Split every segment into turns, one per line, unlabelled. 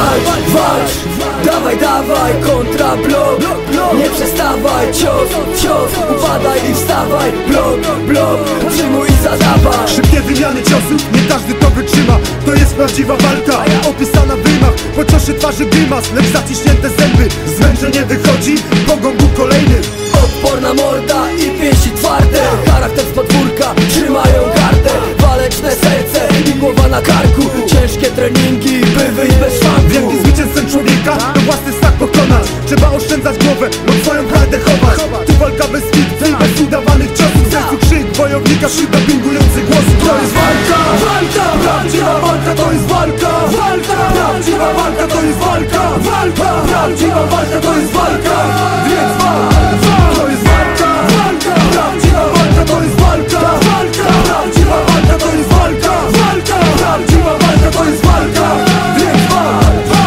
walcz, walcz Dawaj, dawaj, kontra blok Nie przestawaj, cios, cios Upadaj i wstawaj, blok, blok Przyjmuj i zadawaj.
Szybkie wymiany ciosów, nie każdy to wytrzyma. To jest prawdziwa walka, opisana w rymach. Po ciosie twarzy grymas, lecz zaciśnięte zęby. Zmęczenie wychodzi, pogą był kolejny
Odporna morda i pięści twarde. Charakter z podwórka, trzymają gardę. Waleczne serce i głowa na karku. Ciężkie treningi, by wyjść
wojownika, wśród dopingujących głosów To
jest walka, walka, prawdziwa walka to jest walka. Walka, prawdziwa walka to jest walka. Walka, prawdziwa walka to jest walka. Więc walka, to jest walka. Walka, prawdziwa walka to jest walka. Walka, prawdziwa walka to jest walka. Walka, prawdziwa walka to jest walka. Więc walka!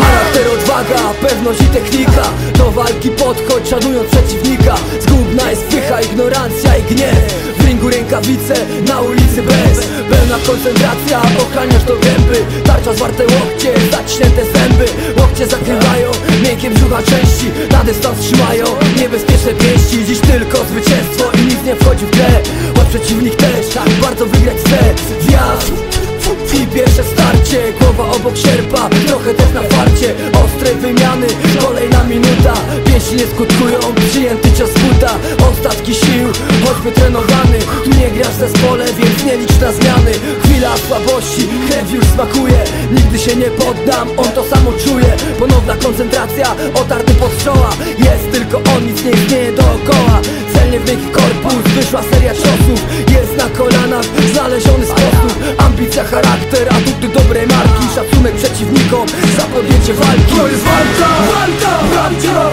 Charakter, odwaga, pewność i technika. Do walki podchodź, szanując przeciwnika. Zgubna jest pycha, ignorancja i gniew Ringu rękawice, na ulicy bez. Pełna koncentracja, ochraniasz do gęby. Tarcza zwarte łokcie, zaciśnięte zęby. Łokcie zakrywają, miękkie brzucha części. Na dystans trzymają, niebezpieczne pięści. Dziś tylko zwycięstwo i nic nie wchodzi w grę. Choć przeciwnik też, tak bardzo wygrać chce Wjazd i pierwsze starcie, głowa obok sierpa Trochę też na farcie, ostrej wymiany Kolejna minuta, pięści nie skutkują Przyjęty cios buta, ostatki sił Choćby trenowany, zmiany. Chwila słabości, krew już smakuje. Nigdy się nie poddam, on to samo czuje. Ponowna koncentracja, otarty pod czoła. Jest tylko on, nic nie istnieje dookoła. Celnie w miękki korpus, wyszła seria ciosów. Jest na kolanach, znaleziony sposób. Ambicja, charakter, atuty dobrej marki. Szacunek przeciwnikom, za podjęcie walki. To jest walka, walka, walka